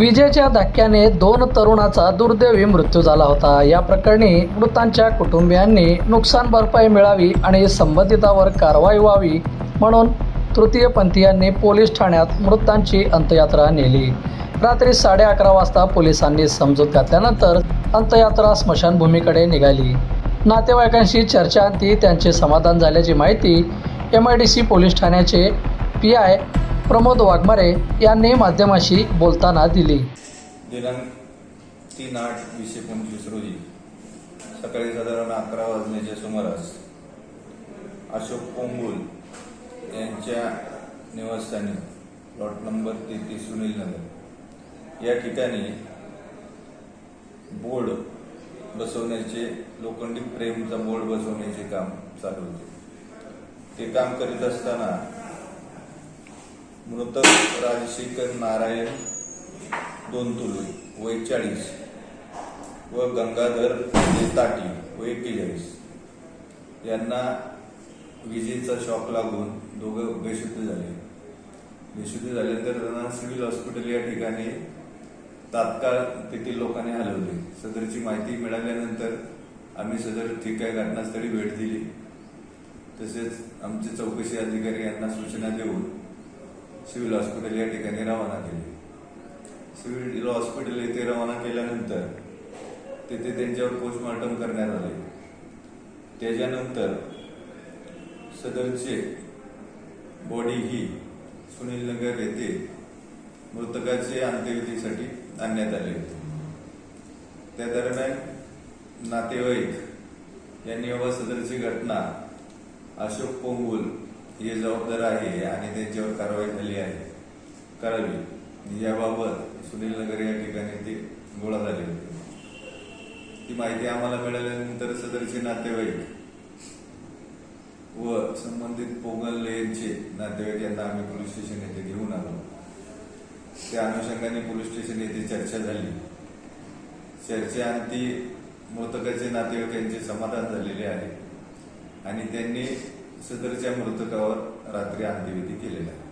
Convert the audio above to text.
विजेच्या धक्क्याने दोन तरुणाचा दुर्दैवी मृत्यू झाला होता. या प्रकरणी मृतांच्या कुटुंबियांनी नुकसान भरपाई मिळावी आणि संबंधितावर कारवाई व्हावी म्हणून तृतीयपंथीयांनी पोलीस ठाण्यात मृतांची अंत्ययात्रा नेली. रात्री साडे अकरा वाजता पोलिसांनी समजूत घातल्यानंतर अंत्ययात्रा स्मशानभूमीकडे निघाली. नातेवाईकांशी चर्चांती त्यांचे समाधान झाल्याची माहिती M I D C police ठाण्याचे पी आय प्रमोद वाघमारे यांनी माध्यमाशी बोलताना दिली. दिनांक तीन आठ वीसशे पंचवीस रोजी सकाळी साधारण अकरा वाजण्याच्या सुमारास अशोक पोंगुल यांच्या निवासस्थानी प्लॉट नंबर तेहतीस सुनील नगर या ठिकाणी बोर्ड बसवण्याचे लोखंडी फ्रेमचा बोर्ड बसवण्याचे काम चालू होते. ते काम करीत असताना मृत राजशेखर नारायण दोन तुलू वय चाळीस व गंगाधर ताटी वय एक्केचाळीस. यांना विजेचा शॉक लागून दोघं बेशुद्ध झाले. बेशुद्ध झाल्यानंतर त्यांना सिव्हिल हॉस्पिटल या ठिकाणी तात्काळ तेथील लोकांनी हलवले. सदरची माहिती मिळाल्यानंतर आम्ही सदर ठीक आहे घटनास्थळी भेट दिली. तसेच आमचे चौकशी अधिकारी यांना सूचना देऊन सिव्हिल हॉस्पिटल या ठिकाणी रवाना केले. सिव्हिल हॉस्पिटल येथे रवाना केल्यानंतर तेथे त्यांच्यावर पोस्टमॉर्टम करण्यात आले. त्याच्यानंतर सदरचे बॉडी ही सुनील नगर येथे मृतकाचे अंत्यविधीसाठी आणण्यात आले होते. त्या दरम्यान नातेवाईक यांनी बाबा सदरची घटना अशोक पोंगुल हे जबाबदार आहे आणि त्यांच्यावर कारवाई झाली आहे. करावी याबाबत सुनील नगर या ठिकाणी ते गोळा झाले होते. ती माहिती आम्हाला मिळाल्यानंतर सदरचे नातेवाईक व संबंधित पोंगल यांचे नातेवाईक यांना आम्ही पोलीस स्टेशन येथे घेऊन आलो. त्या अनुषंगाने पोलीस स्टेशन येथे चर्चा झाली. चर्चेअंती मृतकाचे नातेवाईक यांचे समाधान झालेले आहे. आणि त्यांनी सदरच्या मृतकावर रात्री अंत्यविधी केलेला आहे